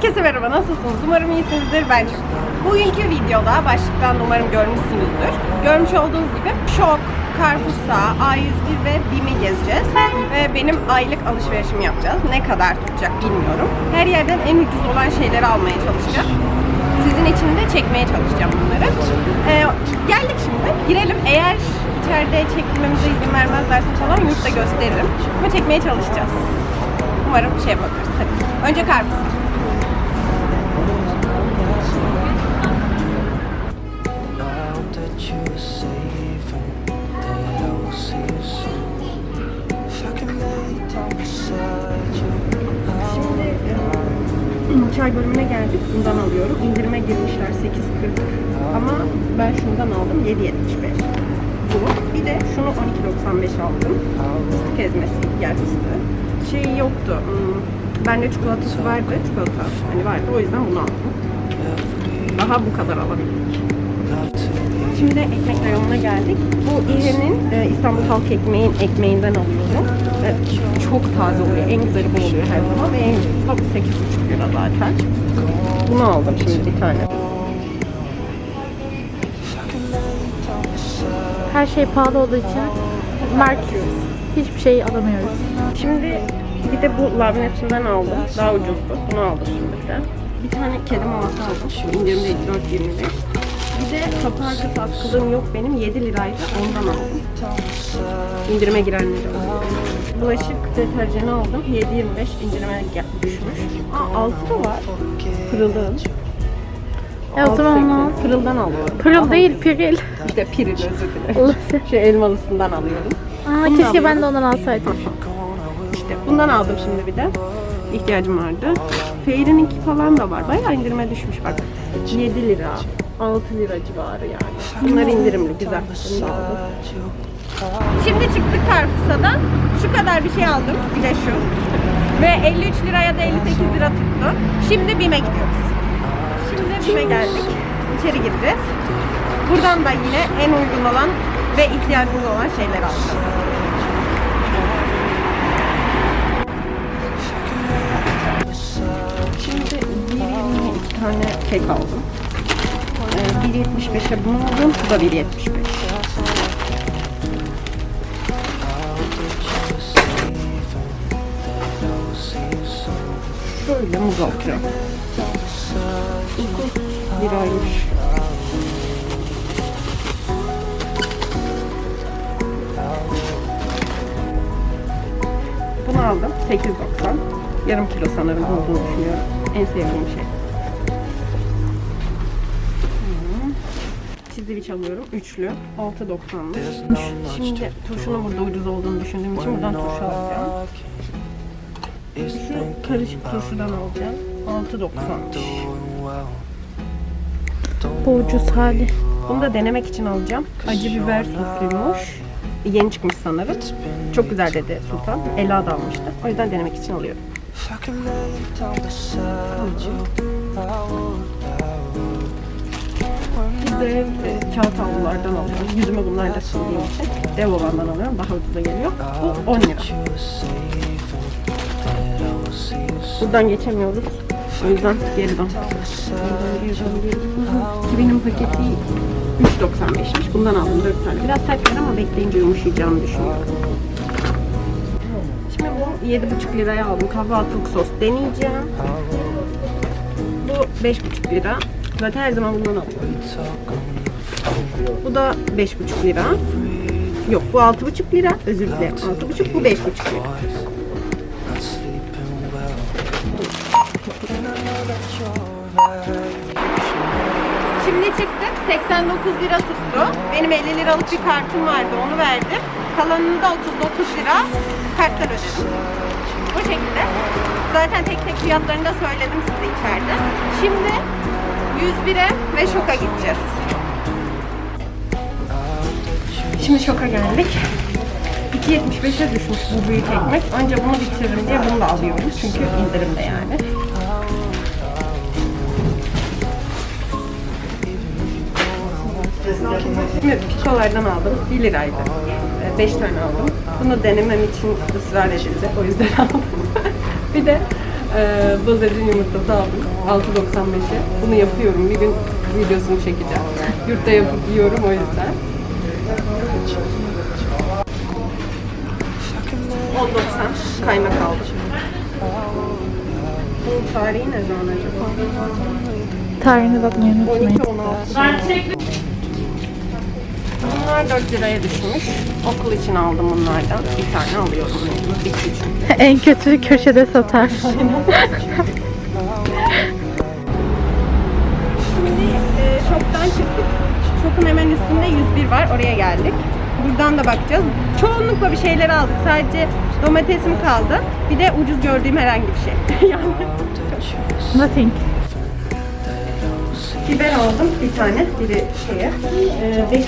Herkese merhaba, nasılsınız? Umarım iyisinizdir. Ben. Bugünkü videoda başlıktan umarım görmüşsünüzdür. Görmüş olduğunuz gibi Şok, Carrefour'sa, A101 ve BİM'i gezeceğiz. Ve benim aylık alışverişimi yapacağız. Ne kadar tutacak bilmiyorum. Her yerden en ucuz olan şeyleri almaya çalışacağım. Sizin için de çekmeye çalışacağım bunları. Ee, geldik şimdi. Girelim. Eğer içeride çekmemize izin vermezlerse falan yurtta gösteririm. Ama çekmeye çalışacağız. Umarım şey yapabiliriz. Hadi. Önce Carrefour. Çay bölümüne geldik. Bundan alıyorum. İndirime girmişler 8.40. Ama ben şundan aldım 7.75. Bu. Bir de şunu 12.95 aldım. Fıstık ezmesi, yer fıstığı. Şey yoktu. Hmm, bende çikolatası vardı. Çikolata hani vardı. O yüzden bunu aldım. Daha bu kadar alabildik. Şimdi ekmek rayonuna geldik. Bu İHE'nin e, İstanbul Halk Ekmeği'nin ekmeğinden alıyorum. Çok taze oluyor. En güzeli bu oluyor her zaman. Ve en tam 8,5 lira zaten. Bunu aldım şimdi bir tane. Her şey pahalı olduğu için market hiçbir şey alamıyoruz. Şimdi bir de bu labnetinden aldım. Daha ucuzdu. Bunu aldım şimdi de. Bir tane kedi maması aldım. Şu indirimde 4.25. Bir de kapı arkası askılığım yok benim. 7 liraydı. Ondan aldım. İndirime girenleri alıyorum. Bulaşık deterjanı aldım. 7.25 indirime düşmüş. Aa, altı da var. Pırıl'ın. E o zaman onu. Pırıl'dan alıyorum. Pırıl değil, piril. İşte piril özür dilerim. Şu elmalısından alıyorum. Aa, Bunu keşke ben alıyorum. de ondan alsaydım. İşte bundan aldım şimdi bir de. İhtiyacım vardı. Fairy'ninki falan da var. Bayağı indirime düşmüş bak. 7 lira, 6 lira civarı yani. Bunlar indirimli, güzel. Şimdi çıktık Carrefour'dan. Şu kadar bir şey aldım. Bir de şu. Ve 53 lira ya da 58 lira tuttu. Şimdi BİM'e gidiyoruz. Şimdi BİM'e geldik. İçeri gireceğiz. Buradan da yine en uygun olan ve ihtiyacımız olan şeyleri alacağız. Şimdi 1.20'ye iki tane kek aldım. Ee, 1.75'e bunu aldım. Bu da 1.75. Şöyle muz alacağım. 9 liraymış. Bunu aldım. 8.90. Yarım kilo sanırım olduğunu düşünüyorum. En sevdiğim şey. Çizili alıyorum. Üçlü. 6.90'mış. Şimdi turşunun burada ucuz olduğunu düşündüğüm için buradan turşu alacağım. Şu karışık turşudan alacağım. 6.90'mış. Bu ucuz hali. Bunu da denemek için alacağım. Acı biber sosuymuş. Yeni çıkmış sanırım. Çok güzel dedi Sultan. Ela da almıştı. O yüzden denemek için alıyorum. If Bir de e, kağıt havlulardan alıyorum. Yüzüme bunlar da sildiğim için. Dev olandan alıyorum. Daha ucuza geliyor. Bu 10 lira. Buradan geçemiyoruz. O yüzden geri dön. Kivi'nin paketi 3.95'miş. Bundan aldım 4 tane. Biraz sert ama bekleyince yumuşayacağını düşünüyorum. Şimdi bu 7,5 liraya aldım. Kahvaltılık sos deneyeceğim. Bu 5,5 lira. Zaten her zaman bundan alıyorum. Bu da 5,5 lira. Yok bu 6,5 lira. Özür dilerim. 6,5 bu 5,5 lira. Şimdi çıktık. 89 lira tuttu. Benim 50 liralık bir kartım vardı. Onu verdim. Kalanını da 39 lira karttan ödedim. Bu şekilde. Zaten tek tek fiyatlarını da söyledim size içeride. Şimdi 101'e ve şoka gideceğiz. Şimdi şoka geldik. 2.75'e düşmüş bu büyük ekmek. Önce bunu bitiririm diye bunu da alıyorum. Çünkü indirimde yani. Şimdi pikolardan aldım. 1 liraydı. 5 tane aldım. Bunu denemem için ısrar edildi. O yüzden aldım. bir de Ee, bıldırcın yumurtası aldım. 6.95'e. Bunu yapıyorum. Bir gün videosunu çekeceğim. Yurtta yapıp yiyorum o yüzden. 10.90 kaymak aldım. Bunun tarihi ne zaman acaba? Tarihine bakmayı unutmayın. 12 16. Bunlar 4 liraya düşmüş. Okul için aldım bunlardan. Bir tane alıyorum. En kötü köşede satar. Şimdi e, şoktan çıktık. Şokun hemen üstünde 101 var. Oraya geldik. Buradan da bakacağız. Çoğunlukla bir şeyler aldık. Sadece domatesim kaldı. Bir de ucuz gördüğüm herhangi bir şey. yani Nothing. Biber aldım bir tane. Biri şeye. E, 5.45.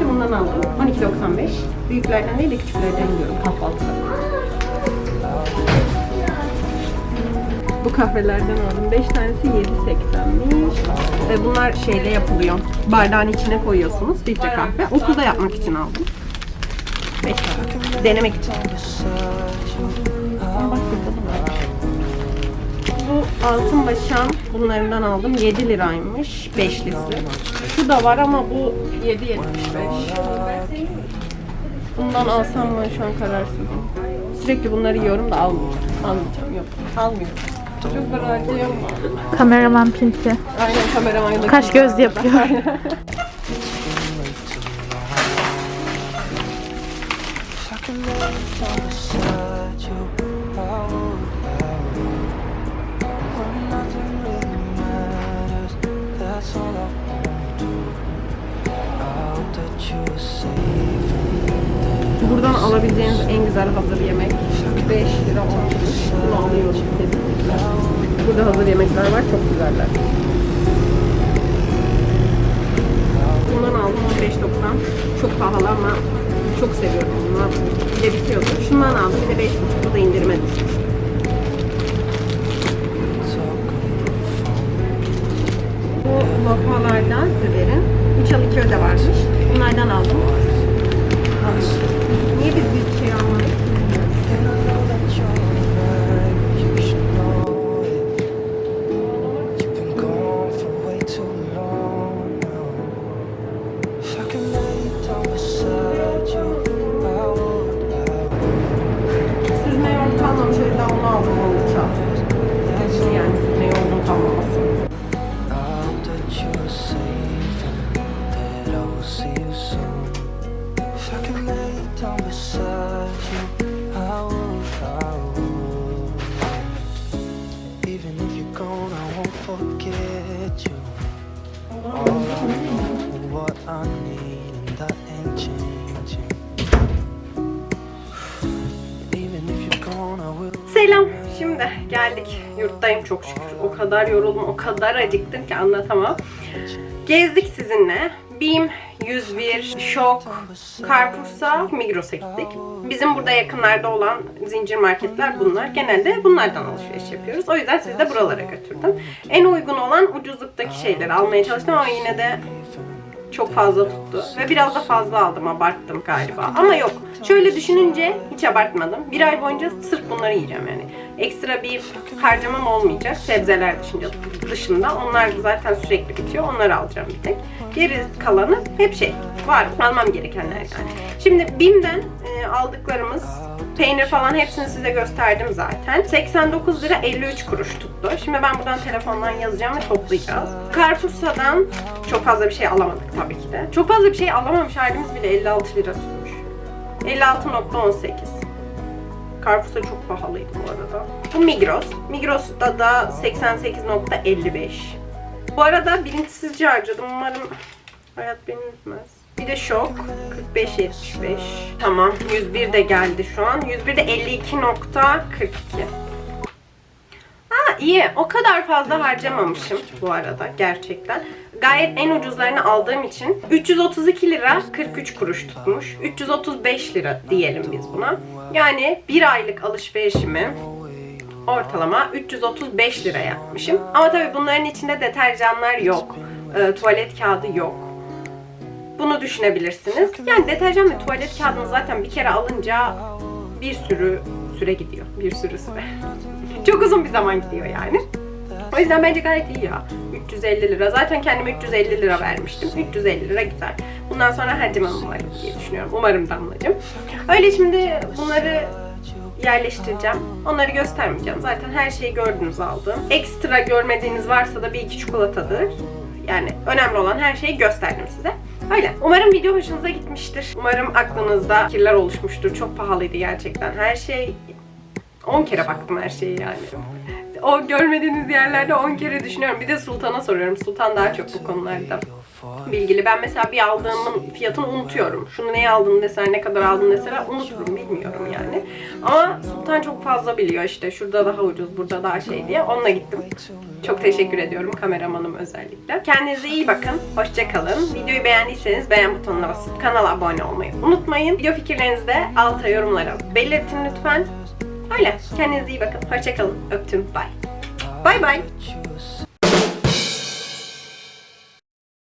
Bir bundan aldım. 12.95. Büyüklerden değil de küçüklerden yiyorum kahvaltıda. Bu kahvelerden aldım. 5 tanesi 7.80'miş. Ve bunlar şeyle yapılıyor. Bardağın içine koyuyorsunuz. Filtre kahve. Okulda yapmak için aldım. 5 tane. Denemek için. Altın başan bunlarından aldım. 7 liraymış. Beşlisi. Şu da var ama bu 7.75. Bundan alsam mı şu an kararsızım. Sürekli bunları yiyorum da almayacağım. Almayacağım yok. Almıyorum. Çok para harcayamam. Kameraman pinti. Aynen kameraman da Kaş göz yapıyor. Lay down beside you, that's all I want to. I hope that you are safe and Buradan alabileceğiniz en güzel hazır yemek 5 lira olmuş. Bunu alıyorum kesinlikle. Burada hazır yemekler var çok güzeller. Bundan aldım 15.90. Çok pahalı ama çok seviyorum bunu. Bir de bitiyordu. Şundan aldım bir de 5.5 bu da indirime düşmüş. Bu lokmalardan verin. 3 al 2 öde varmış. Bunlardan aldım. Niye biz Şimdi geldik. Yurttayım çok şükür. O kadar yoruldum, o kadar acıktım ki anlatamam. Gezdik sizinle. BİM, 101, Şok, Carrefour'sa, Migros'a gittik. Bizim burada yakınlarda olan zincir marketler bunlar. Genelde bunlardan alışveriş yapıyoruz. O yüzden sizi de buralara götürdüm. En uygun olan ucuzluktaki şeyleri almaya çalıştım ama yine de çok fazla tuttu. Ve biraz da fazla aldım, abarttım galiba. Ama yok. Şöyle düşününce hiç abartmadım. Bir ay boyunca sırf bunları yiyeceğim yani. Ekstra bir harcamam olmayacak. Sebzeler dışında, dışında. Onlar zaten sürekli bitiyor. Onları alacağım bir tek. Geri kalanı hep şey var. Almam gerekenler yani. Şimdi BİM'den e, aldıklarımız Peynir falan hepsini size gösterdim zaten. 89 lira 53 kuruş tuttu. Şimdi ben buradan telefondan yazacağım ve toplayacağız. Carrefour'dan çok fazla bir şey alamadık tabii ki de. Çok fazla bir şey alamamış halimiz bile 56 lira tutmuş. 56.18. Carrefour'da çok pahalıydı bu arada. Bu Migros. Migros'ta da 88.55. Bu arada bilinçsizce harcadım. Umarım hayat beni üzmez. De şok 45.75. Tamam 101 de geldi şu an. 101 de 52.42. Ha iyi. O kadar fazla harcamamışım bu arada gerçekten. Gayet en ucuzlarını aldığım için 332 lira 43 kuruş tutmuş. 335 lira diyelim biz buna. Yani bir aylık alışverişimi ortalama 335 lira yapmışım. Ama tabii bunların içinde deterjanlar yok. e, tuvalet kağıdı yok. Bunu düşünebilirsiniz. Yani deterjan ve tuvalet kağıdını zaten bir kere alınca bir sürü süre gidiyor. Bir sürü süre. Çok uzun bir zaman gidiyor yani. O yüzden bence gayet iyi ya. 350 lira. Zaten kendime 350 lira vermiştim. 350 lira güzel. Bundan sonra harcamam umarım diye düşünüyorum. Umarım Damlacığım. Öyle şimdi bunları yerleştireceğim. Onları göstermeyeceğim. Zaten her şeyi gördünüz aldım. Ekstra görmediğiniz varsa da bir iki çikolatadır. Yani önemli olan her şeyi gösterdim size. Öyle. Umarım video hoşunuza gitmiştir. Umarım aklınızda fikirler oluşmuştur. Çok pahalıydı gerçekten. Her şey 10 kere baktım her şeye yani. O görmediğiniz yerlerde 10 kere düşünüyorum. Bir de Sultan'a soruyorum. Sultan daha çok bu konularda bilgili. Ben mesela bir aldığımın fiyatını unutuyorum. Şunu neye aldın deseler, ne kadar aldın deseler unuturum, bilmiyorum yani. Ama Sultan çok fazla biliyor işte. Şurada daha ucuz, burada daha şey diye. Onunla gittim. Çok teşekkür ediyorum kameramanım özellikle. Kendinize iyi bakın. Hoşça kalın. Videoyu beğendiyseniz beğen butonuna basıp kanala abone olmayı unutmayın. Video fikirlerinizi de alta yorumlara belirtin lütfen. Öyle. Kendinize iyi bakın. Hoşça kalın. Öptüm. Bye. Bye bye.